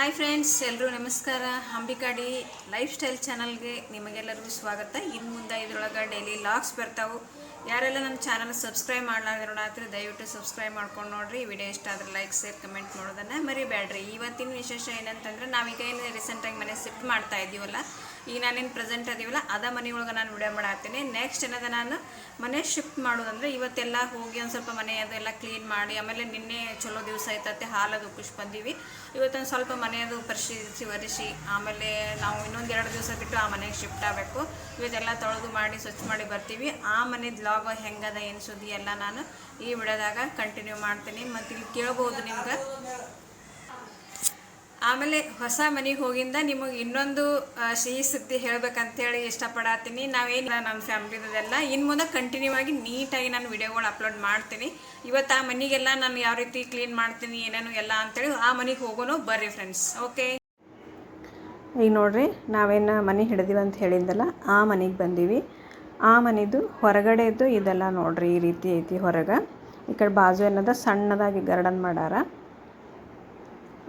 Hi friends ಎಲ್ಲರೂ ನಮಸ್ಕಾರ. ಅಂಬಿಕಾಡಿ life style ಚಾನಲ್ಗೆ ನಿಮಗೆಲ್ಲರಿಗೂ ಸ್ವಾಗತ. ಇನ್ನು ಮುಂದೆ ಇದ್ರೊಳಗೆ ಡೈಲಿ ಲಾಗ್ಸ್ ಬರ್ತಾವೆ. ಯಾರೆಲ್ಲ ನಮ್ಮ ಚಾನಲ್ ಸಬ್ಸ್ಕ್ರೈಬ್ ಮಾಡಲಾಗಿರೋಣ ದಯವಿಟ್ಟು ಸಬ್ಸ್ಕ್ರೈಬ್ ಮಾಡ್ಕೊಂಡು ನೋಡ್ರಿ. ವಿಡಿಯೋ ಇಷ್ಟ ಆದ್ರೆ ಲೈಕ್, ಶೇರ್, ಕಮೆಂಟ್ ಮಾಡೋದನ್ನು ಮರಿಬೇಡ್ರಿ ಇವತ್ತಿನ ವಿಶೇಷ ಏನಂತಂದ್ರೆ ನಾವೀಗ ಏನು ರೀಸೆಂಟಾಗಿ ಮನೆ ಶಿಫ್ಟ್ ಮಾಡ್ತಾ ಇದ್ದೀವಲ್ಲ ಈಗ ನಾನೇನು ಪ್ರೆಸೆಂಟ್ ಅದೀವಲ್ಲ, ಅದ ಮನೆ ಒಳಗೆ ನಾನು ವಿಡಿಯೋ ಮಾಡಾಕ್ತೀನಿ. ನೆಕ್ಸ್ಟ್ ಏನದ ನಾನು, ಮನೆ ಶಿಫ್ಟ್ ಮಾಡೋದಂದ್ರೆ ಇವತ್ತೆಲ್ಲ ಹೋಗಿ ಒಂದು ಸ್ವಲ್ಪ ಮನೆ ಅದೆಲ್ಲ ಕ್ಲೀನ್ ಮಾಡಿ, ಆಮೇಲೆ ನಿನ್ನೆ ಚಲೋ ದಿವಸ ಆಯ್ತತ್ತೆ ಹಾಲದು ಖುಷಿ ಬಂದೀವಿ. ಇವತ್ತೊಂದು ಸ್ವಲ್ಪ ಮನೆಯದು ಪರಿಶೀಲಿಸಿ ಒರೆಸಿ ಆಮೇಲೆ ನಾವು ಇನ್ನೊಂದು ಎರಡು ದಿವಸ ಬಿಟ್ಟು ಆ ಮನೆಗೆ ಶಿಫ್ಟ್ ಆಗಬೇಕು. ಇವತ್ತೆಲ್ಲ ತೊಳೆದು ಮಾಡಿ, ಸ್ವಚ್ಛ ಮಾಡಿ ಬರ್ತೀವಿ. ಆ ಮನೆ ಬ್ಲಾಗ್ ಹೆಂಗದ, ಏನು ಸುದ್ದಿ ಎಲ್ಲ ನಾನು ಈ ವಿಡಿಯೋದಾಗ ಕಂಟಿನ್ಯೂ ಮಾಡ್ತೀನಿ. ಮತ್ತು ಇಲ್ಲಿ ಕೇಳ್ಬೋದು ನಿಮ್ಗೆ. ಆಮೇಲೆ ಹೊಸ ಮನೆಗೆ ಹೋಗಿಂದ ನಿಮಗೆ ಇನ್ನೊಂದು ಸಿಹಿ ಸುದ್ದಿ ಹೇಳ್ಬೇಕಂತೇಳಿ ಇಷ್ಟಪಡತ್ತೀನಿ ನಾವೇನು ನಮ್ಮ ಫ್ಯಾಮ್ಲಿದೆಲ್ಲ ಇನ್ನು ಮುಂದೆ ಕಂಟಿನ್ಯೂ ಆಗಿ ನೀಟಾಗಿ ನಾನು ವಿಡಿಯೋಗಳು ಅಪ್ಲೋಡ್ ಮಾಡ್ತೀನಿ. ಇವತ್ತು ಆ ಮನೆಗೆಲ್ಲ ನಾನು ಯಾವ ರೀತಿ ಕ್ಲೀನ್ ಮಾಡ್ತೀನಿ, ಏನೇನು ಎಲ್ಲ ಅಂತೇಳಿ ಆ ಮನೆಗೆ ಹೋಗೋನು ಬರ್ರಿ ಫ್ರೆಂಡ್ಸ್ ಓಕೆ ಈಗ ನೋಡ್ರಿ, ನಾವೇನು ಮನೆ ಹಿಡಿದೀವಿ ಅಂತ ಹೇಳಿದ್ದಲ್ಲ, ಆ ಮನೆಗೆ ಬಂದೀವಿ. ಆ ಮನೆದು ಹೊರಗಡೆದು ಇದೆಲ್ಲ ನೋಡ್ರಿ ಈ ರೀತಿ ಐತಿ ಹೊರಗೆ. ಈ ಕಡೆ ಬಾಜು ಏನದ? ಸಣ್ಣದಾಗಿ ಗಾರ್ಡನ್ ಮಾಡಾರ.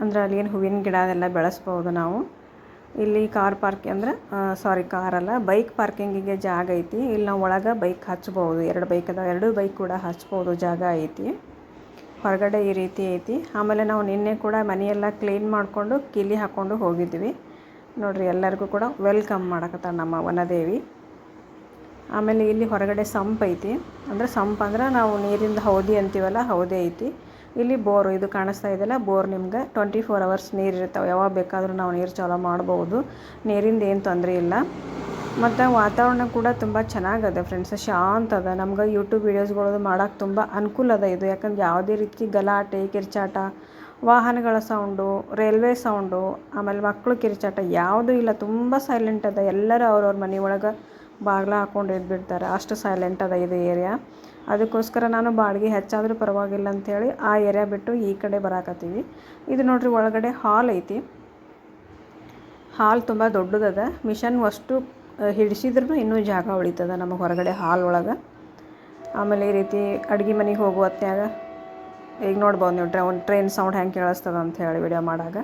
ಅಂದ್ರೆ ಅಲ್ಲಿ ಏನು ಹೂವಿನ ಗಿಡ ಅದೆಲ್ಲ ಬೆಳೆಸ್ಬೋದು ನಾವು. ಇಲ್ಲಿ ಕಾರ್ ಪಾರ್ಕ್ ಅಂದ್ರೆ ಸಾರಿ ಕಾರಲ್ಲ ಬೈಕ್ ಪಾರ್ಕಿಂಗಿಗೆ ಜಾಗ ಐತಿ. ಇಲ್ಲಿ ನಾವು ಒಳಗೆ ಬೈಕ್ ಹಚ್ಬೋದು. ಎರಡು ಬೈಕ್ ಅದಾವೆ. ಎರಡು ಬೈಕ್ ಕೂಡ ಹಚ್ಬೋದು ಜಾಗ ಐತಿ. ಹೊರಗಡೆ ಈ ರೀತಿ ಐತಿ. ಆಮೇಲೆ ನಾವು ನಿನ್ನೆ ಕೂಡ ಮನೆಯೆಲ್ಲ ಕ್ಲೀನ್ ಮಾಡಿಕೊಂಡು ಕಿಲಿ ಹಾಕ್ಕೊಂಡು ಹೋಗಿದ್ವಿ. ನೋಡ್ರಿ ಎಲ್ಲರಿಗೂ ಕೂಡ ವೆಲ್ಕಮ್ ಮಾಡಕತ್ತಾರ ನಮ್ಮ ವನದೇವಿ ಆಮೇಲೆ ಇಲ್ಲಿ ಹೊರಗಡೆ ಸಂಪ್ ಐತಿ. ಅಂದ್ರೆ ಸಂಪ್ ಅಂದ್ರೆ ನಾವು ನೀರಿಂದ ಹೌದಿ ಅಂತೀವಲ್ಲ, ಹೌದೆ ಐತಿ. ಇಲ್ಲಿ ಬೋರ್ ಇದು ಕಾಣಿಸ್ತಾ ಇದೆಯಲ್ಲ, ಬೋರ್ ನಿಮ್ಗೆ ಟ್ವೆಂಟಿ ಫೋರ್ ಅವರ್ಸ್ ನೀರು ಇರ್ತಾವೆ ಯಾವಾಗ ಬೇಕಾದರೂ ನಾವು ನೀರು ಚಾಲೂ ಮಾಡ್ಬೋದು. ನೀರಿಂದ ಏನು ತೊಂದರೆ ಇಲ್ಲ. ಮತ್ತು ವಾತಾವರಣ ಕೂಡ ತುಂಬ ಚೆನ್ನಾಗದ ಫ್ರೆಂಡ್ಸ್ ಶಾಂತ ಅದ. ನಮ್ಗೆ ಯೂಟ್ಯೂಬ್ ವೀಡಿಯೋಸ್ಗಳು ಮಾಡೋಕ್ಕೆ ತುಂಬ ಅನುಕೂಲ ಅದ ಇದು. ಯಾಕಂದ್ರೆ ಯಾವುದೇ ರೀತಿ ಗಲಾಟೆ, ಕಿರ್ಚಾಟ, ವಾಹನಗಳ ಸೌಂಡು ರೈಲ್ವೆ ಸೌಂಡು ಆಮೇಲೆ ಮಕ್ಕಳು ಕಿರಿಚಾಟ, ಯಾವುದೂ ಇಲ್ಲ. ತುಂಬ ಸೈಲೆಂಟ್ ಅದ. ಎಲ್ಲರೂ ಅವ್ರವ್ರ ಮನೆ ಒಳಗೆ ಬಾಗಿಲ ಹಾಕ್ಕೊಂಡು ಇದ್ಬಿಡ್ತಾರೆ ಅಷ್ಟು ಸೈಲೆಂಟ್ ಅದ ಇದು ಏರಿಯಾ ಅದಕ್ಕೋಸ್ಕರ ನಾನು ಬಾಡಿಗೆ ಹೆಚ್ಚಾದರೂ ಪರವಾಗಿಲ್ಲ ಅಂಥೇಳಿ ಆ ಏರಿಯಾ ಬಿಟ್ಟು ಈ ಕಡೆ ಬರಾಕತ್ತೀವಿ. ಇದು ನೋಡ್ರಿ ಒಳಗಡೆ ಹಾಲ್ ಐತಿ. ಹಾಲ್ ತುಂಬ ದೊಡ್ಡದದ. ಮಿಷನ್ ಅಷ್ಟು ಹಿಡಿಸಿದ್ರೂ ಇನ್ನೂ ಜಾಗ ಉಳಿತದ ನಮಗೆ ಹೊರಗಡೆ ಹಾಲ್ ಒಳಗೆ. ಆಮೇಲೆ ಈ ರೀತಿ ಅಡುಗೆ ಮನೆಗೆ ಹೋಗುವ ಹೊತ್ನ್ಯಾಗ, ಈಗ ನೋಡ್ಬೋದು ನೀವು ಟ್ರೈ ಒಂದು ಟ್ರೈನ್ ಸೌಂಡ್ ಹೆಂಗೆ ಕೇಳಿಸ್ತದ ಅಂತ ಹೇಳಿ ವಿಡಿಯೋ ಮಾಡಾಗ.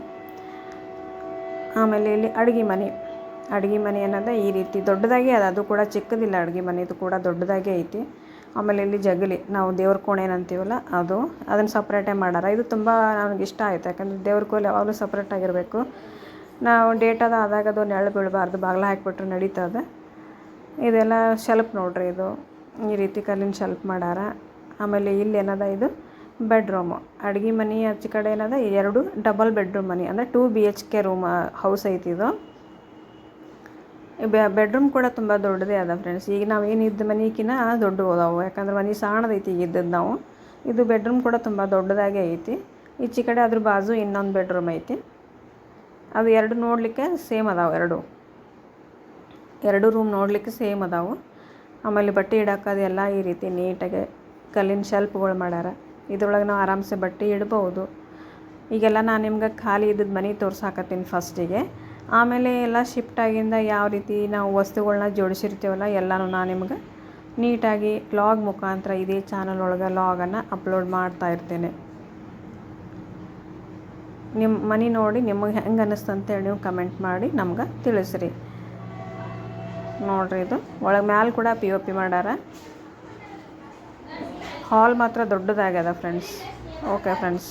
ಆಮೇಲೆ ಇಲ್ಲಿ ಅಡುಗೆ ಮನೆ. ಅಡುಗೆ ಮನೆ ಅನ್ನೋದು ಈ ರೀತಿ. ದೊಡ್ಡದಾಗಿ ಅದ ಅದು ಕೂಡ ಚಿಕ್ಕದಿಲ್ಲ ಅಡುಗೆ ಮನೆ, ಇದು ಕೂಡ ದೊಡ್ಡದಾಗೇ ಐತಿ. ಆಮೇಲೆ ಇಲ್ಲಿ ಜಗಲಿ, ನಾವು ದೇವ್ರ ಕೋಣೆ ಅಂತೀವಲ್ಲ ಅದು, ಅದನ್ನು ಸಪ್ರೇಟೇ ಮಾಡಾರ. ಇದು ತುಂಬ ನನಗೆ ಇಷ್ಟ ಆಯಿತು, ಯಾಕಂದರೆ ದೇವ್ರ ಕೋಲ್ ಯಾವಾಗಲೂ ಸಪ್ರೇಟ್ ಆಗಿರಬೇಕು. ನಾವು ಅದ ಆದಾಗ ಅದು ನೆರಳು ಬೀಳಬಾರ್ದು, ಬಾಗಿಲ ಹಾಕಿಬಿಟ್ರೆ ನಡೀತದೆ ಇದೆಲ್ಲ ಶೆಲ್ಫ್ ನೋಡ್ರಿ ಇದು. ಈ ರೀತಿ ಕಲ್ಲಿನ ಶೆಲ್ಪ್ ಮಾಡಾರ. ಆಮೇಲೆ ಇಲ್ಲಿ ಏನದ ಇದು? ಬೆಡ್ರೂಮು. ಅಡುಗೆ ಮನೆ ಆಚೆ ಕಡೆ ಏನದ? ಎರಡು ಡಬಲ್ ಬೆಡ್ರೂಮ್ ಮನೆ, ಅಂದರೆ two B H K room house ಐತಿ ಇದು. ಬೆಡ್ರೂಮ್ ಕೂಡ ತುಂಬ ದೊಡ್ಡದೇ ಅದ ಫ್ರೆಂಡ್ಸ್ ಈಗ ನಾವು ಏನು ಇದ್ದ ಮನೆಗಿನ ದೊಡ್ಡ ಅದಾವು ಯಾಕಂದ್ರೆ ಮನೆ ಸಣ್ಣದೈತಿ ಈಗ ಇದ್ದದ್ದು ನಾವು. ಇದು ಬೆಡ್ರೂಮ್ ಕೂಡ ತುಂಬ ದೊಡ್ಡದಾಗೆ ಐತಿ. ಈಚೆ ಕಡೆ ಅದ್ರ ಬಾಜು ಇನ್ನೊಂದು ಬೆಡ್ರೂಮ್ ಐತಿ. ಅದು ಎರಡು ನೋಡಲಿಕ್ಕೆ ಸೇಮ್ ಅದಾವೆ ಎರಡು. ಎರಡು ರೂಮ್ ನೋಡಲಿಕ್ಕೆ ಸೇಮ್ ಅದಾವೆ. ಆಮೇಲೆ ಬಟ್ಟೆ ಇಡೋಕ್ಕದು ಎಲ್ಲ ಈ ರೀತಿ ನೀಟಾಗಿ ಕಲ್ಲಿನ ಶೆಲ್ಪ್ಗಳು ಮಾಡ್ಯಾರ. ಇದ್ರೊಳಗೆ ನಾವು ಆರಾಮ್ಸೆ ಬಟ್ಟೆ ಇಡ್ಬೋದು ಈಗೆಲ್ಲ ನಾನು ನಿಮ್ಗೆ ಖಾಲಿ ಇದ್ದದ್ದು ಮನೆ ತೋರ್ಸಾಕತ್ತೀನಿ ಫಸ್ಟಿಗೆ ಆಮೇಲೆ ಎಲ್ಲ ಶಿಫ್ಟ್ ಆಗಿಂದ ಯಾವ ರೀತಿ ನಾವು ವಸ್ತುಗಳನ್ನ ಜೋಡಿಸಿರ್ತೀವಲ್ಲ ಎಲ್ಲನೂ ನಾನು ನಿಮ್ಗೆ ನೀಟಾಗಿ ಲಾಗ್ ಮುಖಾಂತರ ಇದೇ ಚಾನಲ್ ಒಳಗೆ ಲಾಗನ್ನು ಅಪ್ಲೋಡ್ ಮಾಡ್ತಾ ಇರ್ತೇನೆ. ನಿಮ್ಮ ಮನೆ ನೋಡಿ ನಿಮಗೆ ಹೆಂಗೆ ಅನ್ನಿಸ್ತು ಅಂತೇಳಿ ನೀವು ಕಮೆಂಟ್ ಮಾಡಿ ನಮ್ಗೆ ತಿಳಿಸ್ರಿ. ನೋಡ್ರಿ ಇದು. ಒಳಗೆ ಮ್ಯಾಲೆ ಕೂಡ ಪಿ ಒ ಪಿ ಮಾಡ್ಯಾರ ಹಾಲ್ ಮಾತ್ರ ದೊಡ್ಡದಾಗ್ಯದ ಫ್ರೆಂಡ್ಸ್ ಓಕೆ ಫ್ರೆಂಡ್ಸ್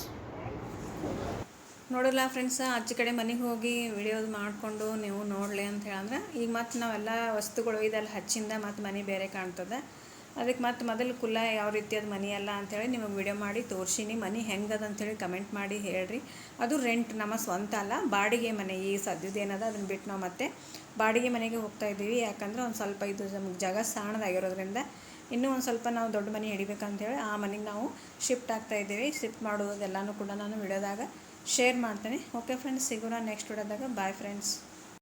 ನೋಡಲ್ಲ ಫ್ರೆಂಡ್ಸ್ ಅಚ್ಚ ಕಡೆ ಮನೆಗೆ ಹೋಗಿ ವಿಡಿಯೋದು ಮಾಡಿಕೊಂಡು ನೀವು ನೋಡಲಿ ಅಂತ ಹೇಳಂದ್ರೆ, ಈಗ ಮತ್ತೆ ನಾವೆಲ್ಲ ವಸ್ತುಗಳು ಇದೆಲ್ಲ ಹಚ್ಚಿಂದ ಮತ್ತು ಮನೆ ಬೇರೆ ಕಾಣ್ತದೆ. ಅದಕ್ಕೆ ಮತ್ತೆ ಮೊದಲು ಕುಲ್ಲ ಯಾವ ರೀತಿಯಾದ ಮನೆ ಅಲ್ಲ ಅಂಥೇಳಿ ನಿಮಗೆ ವಿಡಿಯೋ ಮಾಡಿ ತೋರಿಸಿನಿ. ಮನೆ ಹೆಂಗದ ಅಂಥೇಳಿ ಕಮೆಂಟ್ ಮಾಡಿ ಹೇಳ್ರಿ. ಅದು ರೆಂಟ್ ನಮ್ಮ ಸ್ವಂತ ಅಲ್ಲ, ಬಾಡಿಗೆ ಮನೆ. ಈ ಸದ್ಯದ ಏನದ ಅದನ್ನು ಬಿಟ್ಟು ನಾವು ಮತ್ತೆ ಬಾಡಿಗೆ ಮನೆಗೆ ಹೋಗ್ತಾ ಇದ್ದೀವಿ. ಯಾಕಂದ್ರೆ ಒಂದು ಸ್ವಲ್ಪ ಇದು ನಮಗೆ ಜಾಗ ಸಾಣದಾಗಿರೋದ್ರಿಂದ ಇನ್ನೂ ಒಂದು ಸ್ವಲ್ಪ ನಾವು ದೊಡ್ಡ ಮನೆ ಹಿಡಿಬೇಕಂತೇಳಿ ಆ ಮನೆಗೆ ನಾವು ಶಿಫ್ಟ್ ಆಗ್ತಾ ಇದ್ದೀವಿ. ಶಿಫ್ಟ್ ಮಾಡೋದೆಲ್ಲನೂ ಕೂಡ ನಾನು ವಿಡಿಯೋದಾಗ ಶೇರ್ ಮಾಡ್ತೀನಿ. ಓಕೆ ಫ್ರೆಂಡ್ಸ್ ಸಿಗೋಣ ನೆಕ್ಸ್ಟ್ ವಿಡಿಯೋದಾಗ ಬಾಯ್ ಫ್ರೆಂಡ್ಸ್